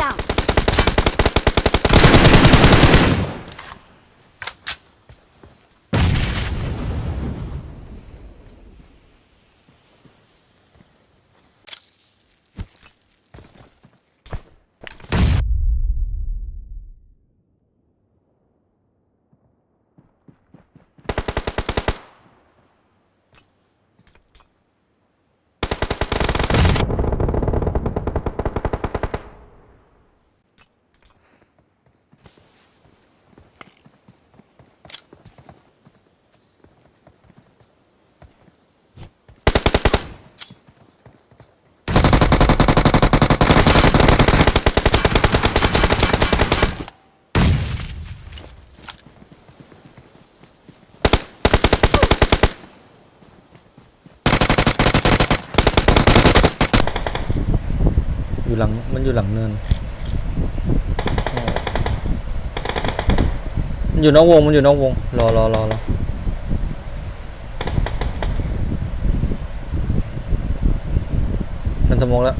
out! อยู่หลังมันอยู่หลังเนินมันอยู่นอกวงมันอยู่นอกวงรอรอรอรอมันสมองแล้ว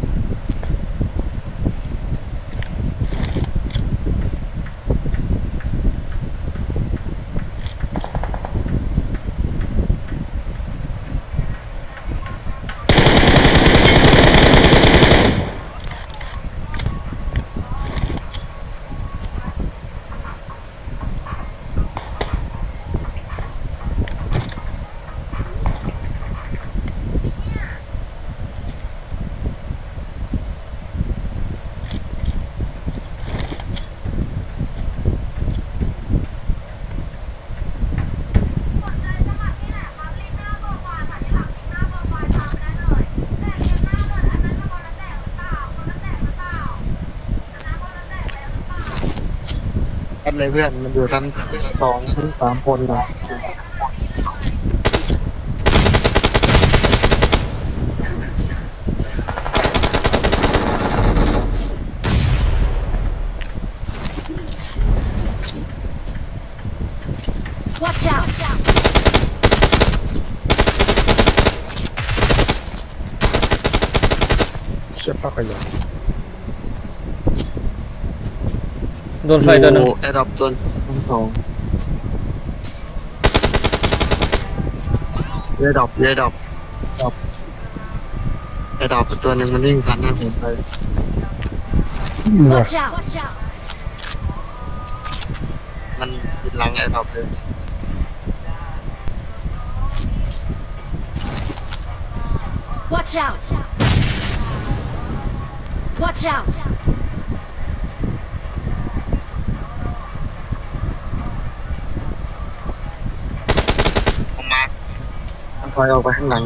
กันเลยเพื่อน มันอยู่ชั้นสองชั้นสามคนนะ Watch out! เชี่ยปักขยะ โดนไฟตัวหนึงแอร์ดรอปตัวชั้นสองแอร์ดรอปแอร์ดรอปแอร์ดรอปตัวหนึ่งมันวิ่งผ่านหน้าผมไป Watch out! Watch out! มันติดหลังแอร์ดรอปเลย Watch out! Watch out! ผมมา มันถอยออกไปข้างหลัง